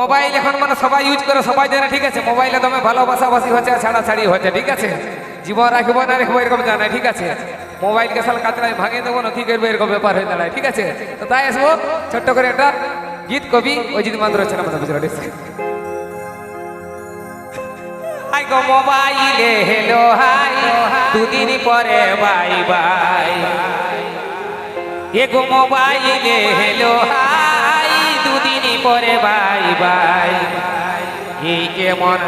Mobile এখন মানে সবাই ইউজ করে, সবাই জানে, ঠিক আছে? মোবাইলে দমে ভালোবাসাবাসি হচ্ছে আর ছাড়াছাড়ি হচ্ছে ঠিক আছে? জীবন রাখব না রাখব এরকম জানাই ঠিক আছে? মোবাইলকে সাল কাতরায় ভাঙে দেবো না, কি করব এরকম ব্যাপার হয়ে দাঁড়ায়, ঠিক আছে? তো তাই আসব, ছোট্ট করে একটা গীত কবি অজিত মান্দ্র হচ্ছে আমাদের বুঝলো হাই গো মোবাইলে হেলো হাই দুদিন পরে বাই বাই এগো মোবাইলে হেলো হাই, দুদিন পরে বাই বাই। এই কেমন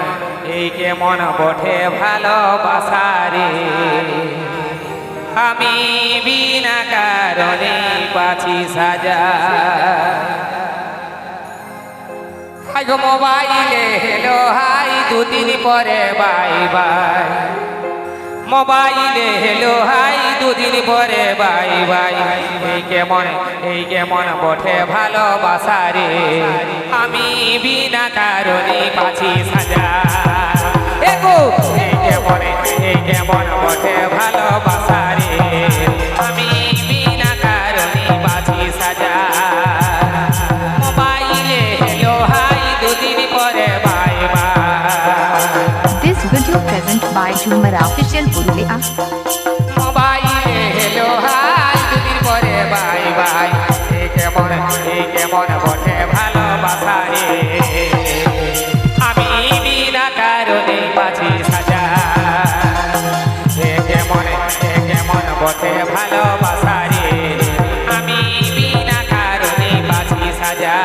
এই কেমন বটে ভালোবাসা রে। আমি বিনা কারণে পাছি সাজা। হাই গো মোবাইলে হেলো হাই, দুদিন পরে বাই বাই। মোবাইলে হেলো হাই দুদিন পরে বাই বাই। এই কেমন এই কেমন বটে ভালোবাসা রে। আমি বিনা কারণে পাছি সাজা। এই কেমন এই কেমন বটে ভালোবাসা by Jhumar Official Purulia. মোবাইলে হেলো হাই, দুদিন পরে বাই বাই। কেমন কেমন বটে ভালোবাসা রে। আমি বিনা কারণে পাছি সাজা। কেমন কেমন বটে ভালোবাসা রে। আমি বিনা কারণে পাছি সাজা।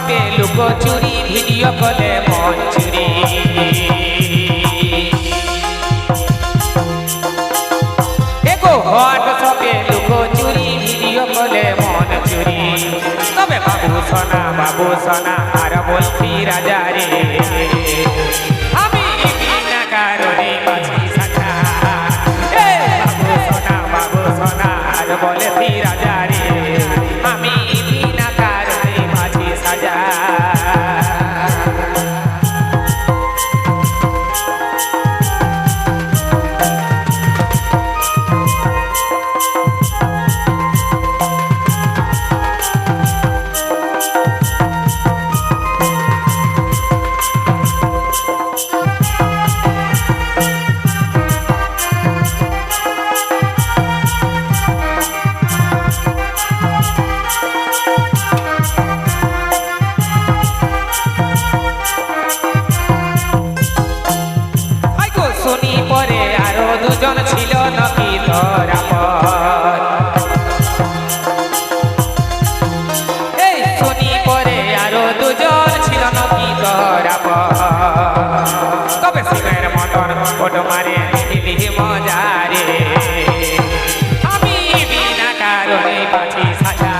হোয়াটসঅ্যাপে লোক চুরি ভিডিও কলে মন চুরি দেখো হোয়াটসঅ্যাপে লুকো চুরি ভিডিও কলে মন চুরি তবে বাবু সোনা বাবু সোনা, আর বলছি রাজা সিমের মতন ওট মারে দিলি মজারে। আমি বিনা কারণে পাঠি সাজা।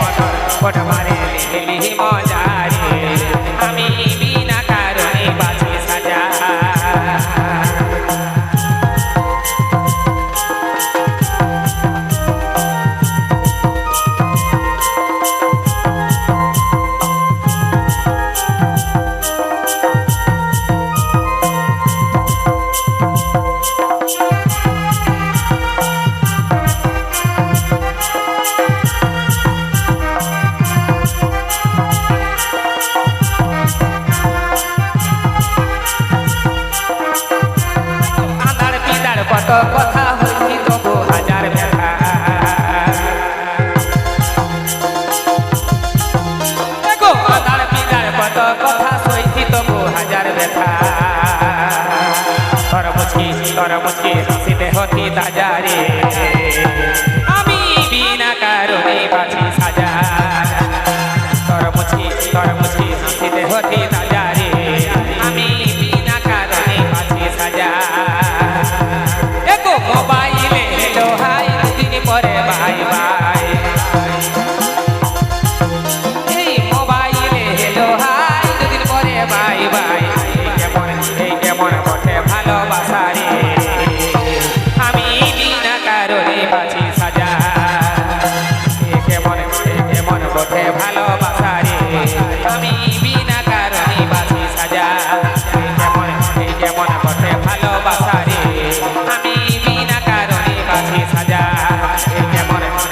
মতন ওট মারে দিলি মজারে। কত কথা হইছি তবু হাজার ব্যথা আদার পিদার কত কথা সইছি তবু হাজার ব্যথা তর মুচকি তর মুচকি হাসিতে হতি তাজারে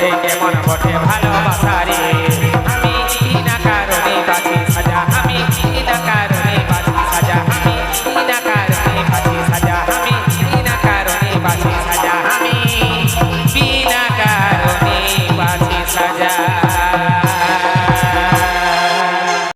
এ কেমন বটে ভালোবাসা রে